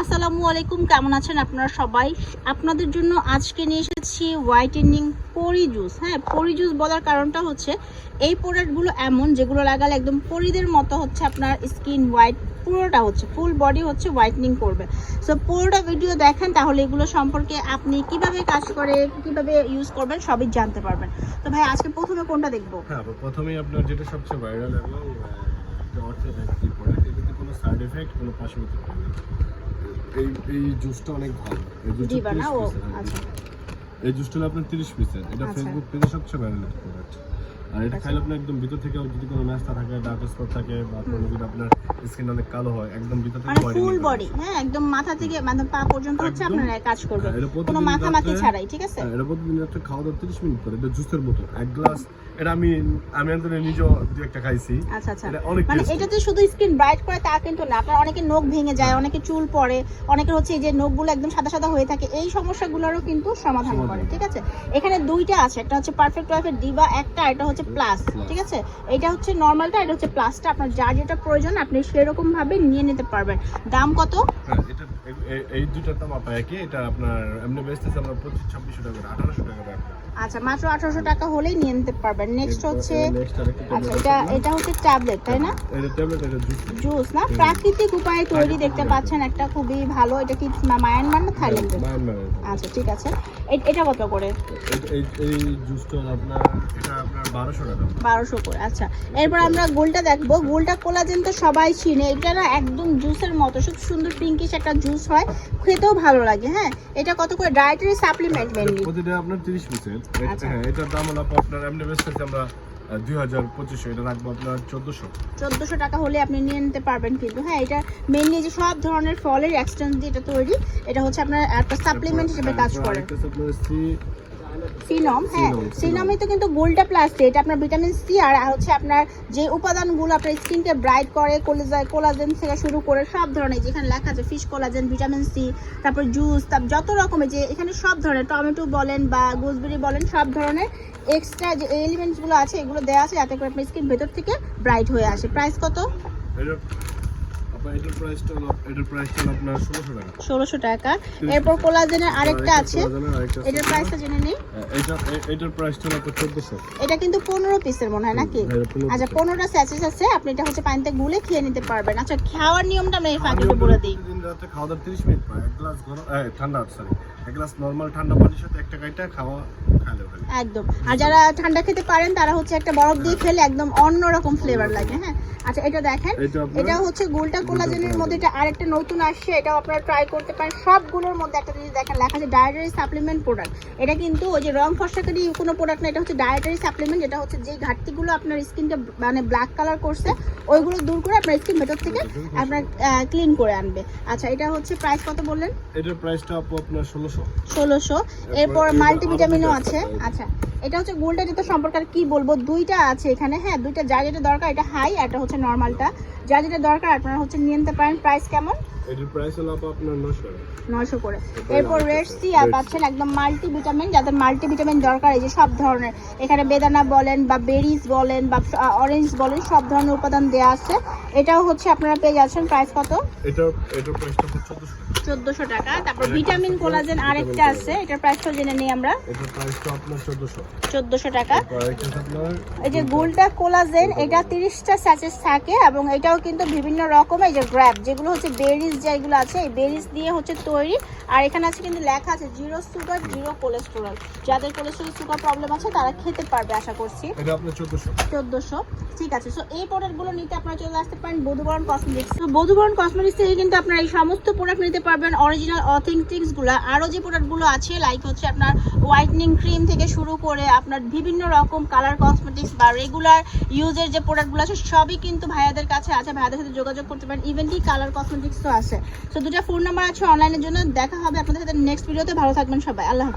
আসসালামু আলাইকুম, কেমন আছেন আপনারা সবাই? আপনাদের জন্য আজকে নিয়ে এসেছি হোয়াইটেনিং পরি জুস হ্যাঁ পরি জুস বলার কারণটা হচ্ছে, এই প্রোডাক্টগুলো এমন যেগুলো লাগালে একদম পরিদের মতো হচ্ছে আপনার স্কিন হোয়াইট পুরোটা হচ্ছে ফুল বডি হচ্ছে হোয়াইটনিং করবে। সো পুরোটা ভিডিও দেখেন, তাহলে এগুলো সম্পর্কে আপনি কীভাবে কাজ করে, কীভাবে ইউজ করবেন সবই জানতে পারবেন। তো ভাই, আজকে প্রথমে কোনটা দেখব? হ্যাঁ প্রথমেই আপনার যেটা সবচেয়ে ভাইরাল এবং অর্থোডক্সি প্রোডাক্ট এটাতে কোনো সাইড এফেক্ট কোনো নেই। এই এই জুসটা অনেক ভালো। এই জুসটা দিবা না? 30 ও piece এর, হ্যাঁ, আচ্ছা। এই জুসটা আপনার তিরিশ পিসের। এটা আচ্ছা। ফেসবুক পেজে সবচেয়ে ভাইরাল একটা প্রোডাক্ট আর এটা আচ্ছা। খাইলে আপনার একদম ভিতর থেকে যদি কোনো ম্যাচটা থাকে ডার্ক স্পট থাকে বা কোনো যদি আপনার স্কিন অনেক কালো হয় একদম ভিতর থেকে মানে ফুল বডি হ্যাঁ একদম মাথা থেকে মানে পা পর্যন্ত হচ্ছে। আপনারা কাজ করবে হ্যাঁ, কোনো প্রতিদিন মাখামাখি ছাড়াই ঠিক আছে হ্যাঁ, এটা প্রতিদিন রাত্রে খাওয়া দাওয়া তিরিশ মিনিট করে এটা জুসের এক গ্লাস এটা আমি আমি আন্তরে নিজেও দু একটা খাইছি আচ্ছা আচ্ছা মানে। এটাতে শুধু স্কিন ব্রাইট করে তা কিন্তু না আপনার অনেকে নখ ভেঙে যায় অনেকে চুল পড়ে অনেকের হচ্ছে এই যে নখগুলো একদম সাদা সাদা হয়ে থাকে এই সমস্যাগুলোরও কিন্তু সমাধান করে। ঠিক আছে এখানে দুইটা আছে একটা হচ্ছে পারফেক্ট ওয়াইফের ডিবা একটা এটা হচ্ছে প্লাস ঠিক আছে? এটা হচ্ছে নর্মালটা এটা হচ্ছে প্লাসটা আপনার যা যেটা প্রয়োজন, আপনি সেরকম ভাবে নিয়ে নিতে পারবেন। দাম কত? হ্যাঁ এই দাম আপনার একই। এটা আপনার এমনি বেচতেছে আমরা পঁচিশ ছাব্বিশশো টাকা করে আঠারোশো টাকা আচ্ছা মাত্র আঠারোশো টাকা হলেই নিয়ে নিতে পারবেন। নেক্সট হচ্ছে আচ্ছা এটা এটা হচ্ছে ট্যাবলেট তাই না? জুস জুস না? প্রাকৃতিক উপায়ে তৈরি দেখতে পাচ্ছেন একটা খুবই ভালো এটা কি মায়ানমার না থাইল্যান্ডের আচ্ছা ঠিক আছে। এটা কত করে? এই- জুসটা আপনার এটা আপনার বারোশো টাকা। বারোশো করে আচ্ছা। এরপর আমরা গোলটা দেখব। গোলটা কোলাজেন তো সবাই চিনে। এটা না একদম জুসের মতো খুব সুন্দর পিঙ্কিশ একটা জুস হয় খেতেও ভালো লাগে হ্যাঁ? এটা কত করে? ডায়েটারি সাপ্লিমেন্ট মেনলি প্রতিটা আপনার তিরিশ পিসের আচ্ছা। হ্যাঁ এটার দাম হলো আপনার এমনি বেচতেছে আমরা দুই হাজার পঁচিশশো। এটা রাখব আপনার চোদ্দোশো। চোদ্দোশো টাকা হলে আপনি নিয়ে নিতে পারবেন কিন্তু হ্যাঁ? এটা মেনলি যে সব ধরনের ফলের এক্সটেন্স দিয়ে এটা তৈরি এটা হচ্ছে আপনার একটা সাপ্লিমেন্ট হিসেবে কাজ করে। সিনম হ্যাঁ সিনম, সিনম। সিনমে তো কিন্তু গোল্ডা প্লাস এটা আপনার ভিটামিন সি আর হচ্ছে আপনার যে উপাদানগুলো আপনার স্কিনকে ব্রাইট করে কোলাজেন কোলাজেন থেকে শুরু করে সব ধরনের যেখানে লেখা আছে ফিশ কোলাজেন ভিটামিন সি তারপর জুস তারপর যত রকমের যে এখানে সব ধরনের টমেটো বলেন বা গুজবেরি বলেন সব ধরনের এক্সট্রা যে এলিমেন্টসগুলো আছে এগুলো দেওয়া আছে যাতে করে আপনার স্কিন ভেতর থেকে ব্রাইট হয়ে আসে। প্রাইস কত? এটার প্রাইসটা হলো এটার প্রাইসটা হলো আপনার ষোলোশো টাকা। ষোলোশো টাকা। এরপর কোলাজেনের আরেকটা আছে। কোলাজেনের আরেকটা আছে। এটার প্রাইসটা জেনে নিই। হ্যাঁ, এটা এটার প্রাইসটা হলো আপনার চোদ্দোশো। এটা কিন্তু পনেরো পিসের মনে হয় নাকি? হ্যাঁ, আচ্ছা piece। পনেরোটা স্যাচেস আছে। আপনি এটা হচ্ছে পানিতে গুলে খেয়ে নিতে পারবেন। আচ্ছা খাওয়ার নিয়মটা আমরা এই ফাঁকে বলে দিই। প্রতিদিন রাতে খাওয়া দাওয়া তিরিশ মিনিট পর এক গ্লাস গরম ঠান্ডা সরি এক গ্লাস নর্মাল ঠান্ডা পানির সাথে একটা কাইটা খাওয়া একদম। আর যারা ঠান্ডা খেতে পারেন তারা হচ্ছে একটা বরফ দিয়ে খেলে একদম অন্যরকম ফ্লেভার লাগে হ্যাঁ? আচ্ছা এটা দেখেন। এটা হচ্ছে গোলটা কোলাজেনের মধ্যে এটা আরেকটা নতুন আসছে এটাও আপনারা ট্রাই করতে পারেন। সবগুলোর মধ্যে একটা জিনিস দেখেন লেখা আছে ডায়েটারি সাপ্লিমেন্ট প্রোডাক্ট এটা কিন্তু ওই যে রং কোনো প্রোডাক্ট না এটা হচ্ছে ডায়েটারি সাপ্লিমেন্ট এটা হচ্ছে যে ঘাটতিগুলো আপনার স্কিনকে মানে ব্ল্যাক কালার করছে ওইগুলো দূর করে আপনার স্কিন ভেতর থেকে আপনার ক্লিন করে আনবে। আচ্ছা এটা হচ্ছে প্রাইস কত বললেন? এটার প্রাইসটা আপনার ষোলোশো ষোলোশো। এরপর মাল্টিভিটামিনও আছে। আচ্ছা এটা হচ্ছে গোল্ডের যেটা সম্পর্কে আর কি বলব? দুইটা আছে এখানে। হ্যাঁ দুইটা যা যেটা দরকার এটা হাই এটা হচ্ছে নর্মালটা। যা যেটা দরকার আপনারা হচ্ছে নিয়ে নিতে পারেন। প্রাইস কেমন? এটার প্রাইস হলো আপু আপনার নশো টাকা। নয়শো করে। এরপর রেড সি Red পাচ্ছেন একদম মাল্টিভিটামিন যাদের মাল্টিভিটামিন দরকার এই যে সব ধরনের। এখানে বেদানা বলেন বা বেরিজ বলেন বা অরেঞ্জ বলেন সব ধরনের উপাদান দেওয়া আছে। এটাও হচ্ছে আপনারা পেয়ে যাচ্ছেন প্রাইস কত? এটার এটার প্রাইসটা হচ্ছে চোদ্দোশো টাকা। টাকা। তারপর ভিটামিন কোলাজেন আরেকটা। আছে এটার প্রাইসটাও জেনে নিই আমরা। এটার প্রাইসটা আপনার চোদ্দোশো। চোদ্দোশো টাকা। এই যে গোলটা কোলাজেন এটা তিরিশটা স্যাচেস থাকে এবং এটাও কিন্তু বিভিন্ন রকমের যে গ্র্যাব যেগুলো হচ্ছে বেরিজ যেগুলো আছে এই বেরিজ দিয়ে হচ্ছে তৈরি। আর এখানে আছে কিন্তু লেখা আছে জিরো সুগার জিরো কোলেস্টেরল যাদের কোলেস্টেরল সুগার প্রবলেম আছে তারা খেতে পারবে আশা করছি। এটা আপনার চোদ্দোশো। চোদ্দোশো ঠিক আছে। সো এই প্রোডাক্টগুলো নিতে আপনারা চলে আসতে পারেন বধুবরণ কসমেটিক্স তো বধুবরণ কসমেটিক্স থেকে কিন্তু আপনারা এই সমস্ত প্রোডাক্ট নিতে পারবেন অরিজিনাল অথেন্টিক্সগুলো আরও যে প্রোডাক্টগুলো আছে লাইক হচ্ছে আপনার হোয়াইটনিং ক্রিম থেকে শুরু করে আপনার বিভিন্ন রকম কালার কসমেটিক্স বা রেগুলার ইউজের যে প্রোডাক্টগুলো আছে সবই কিন্তু ভাইয়াদের কাছে আছে। ভাইয়াদের সাথে যোগাযোগ করতে পারেন। ইভেন কালার কসমেটিক্সও আছে। তো দুটা ফোন নাম্বার আছে অনলাইনের জন্য। দেখা হবে আপনাদের সাথে নেক্সট ভিডিওতে ভালো থাকবেন সবাই। আল্লাহ